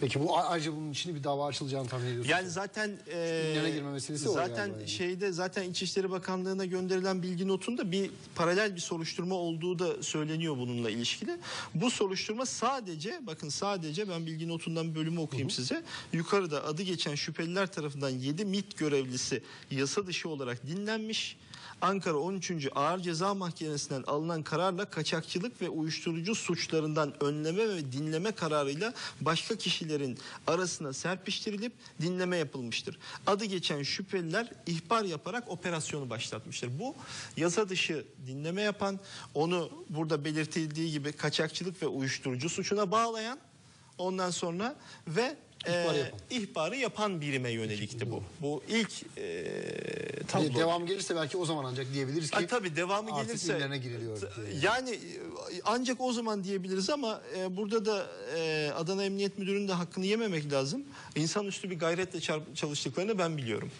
Peki bu ayrıca bunun için bir dava açılacağını tahmin ediyorsunuz. Yani zaten e, girme meselesi zaten yani. şeyde zaten İçişleri Bakanlığı'na gönderilen bilgi notunda bir paralel bir soruşturma olduğu da söyleniyor bununla ilişkili. Bu soruşturma sadece bakın sadece ben bilgi notundan bir bölümü okuyayım size. Yukarıda adı geçen şüpheliler tarafından 7 MİT görevlisi yasa dışı olarak dinlenmiş. Ankara 13. Ağır Ceza Mahkemesi'nden alınan kararla kaçakçılık ve uyuşturucu suçlarından önleme ve dinleme kararıyla başka kişilerin arasına serpiştirilip dinleme yapılmıştır. Adı geçen şüpheliler ihbar yaparak operasyonu başlatmıştır. Bu yasa dışı dinleme yapan, onu burada belirtildiği gibi kaçakçılık ve uyuşturucu suçuna bağlayan ondan sonra ve İhbar e, yapan. ihbarı yapan birime yönelikti bu. Bu ilk e, tablo. Devam gelirse belki o zaman ancak diyebiliriz ki. Ha, tabii devamı artık gelirse inlerine giriliyor diye. yani e, ancak o zaman diyebiliriz ama e, burada da e, Adana Emniyet Müdürü'nün de hakkını yememek lazım. İnsanüstü bir gayretle çalıştıklarını ben biliyorum.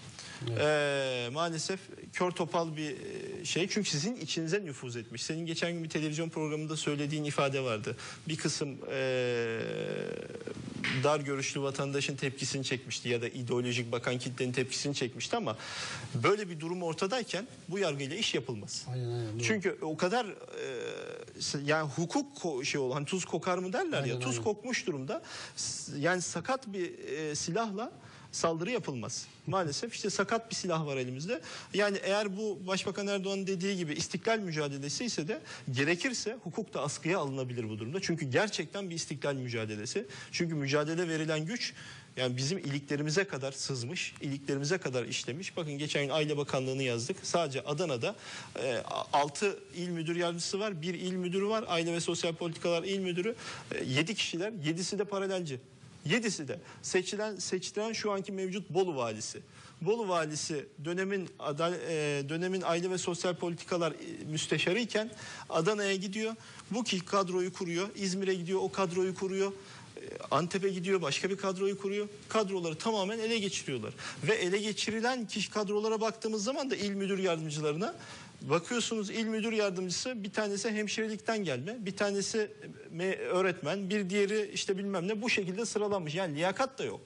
E, maalesef kör topal bir e, şey çünkü sizin içinize nüfuz etmiş. Senin geçen gün bir televizyon programında söylediğin ifade vardı. Bir kısım e, dar görüşlü vatandaşın tepkisini çekmişti ya da ideolojik bakan kitlenin tepkisini çekmişti ama böyle bir durum ortadayken bu yargıyla iş yapılmaz. Aynen, aynen. Çünkü o kadar e, yani hukuk şey olan tuz kokar mı derler ya Aynen, tuz aynen. kokmuş durumda yani sakat bir e, silahla saldırı yapılmaz. Maalesef işte sakat bir silah var elimizde. Yani eğer bu Başbakan Erdoğan'ın dediği gibi istiklal mücadelesi ise de gerekirse hukuk da askıya alınabilir bu durumda. Çünkü gerçekten bir istiklal mücadelesi. Çünkü mücadele verilen güç yani bizim iliklerimize kadar sızmış, iliklerimize kadar işlemiş. Bakın geçen gün Aile Bakanlığı'nı yazdık. Sadece Adana'da 6 il müdür yardımcısı var, bir il müdürü var. Aile ve Sosyal Politikalar il müdürü. 7 kişiler, 7'si de paralelci. Yedisi de seçilen seçtiren şu anki mevcut Bolu valisi. Bolu valisi dönemin adal, e, dönemin aile ve sosyal politikalar e, müsteşarı iken Adana'ya gidiyor. Bu ki kadroyu kuruyor. İzmir'e gidiyor o kadroyu kuruyor. E, Antep'e gidiyor başka bir kadroyu kuruyor. Kadroları tamamen ele geçiriyorlar. Ve ele geçirilen kişi kadrolara baktığımız zaman da il müdür yardımcılarına bakıyorsunuz il müdür yardımcısı bir tanesi hemşirelikten gelme, bir tanesi öğretmen, bir diğeri işte bilmem ne bu şekilde sıralanmış. Yani liyakat da yok.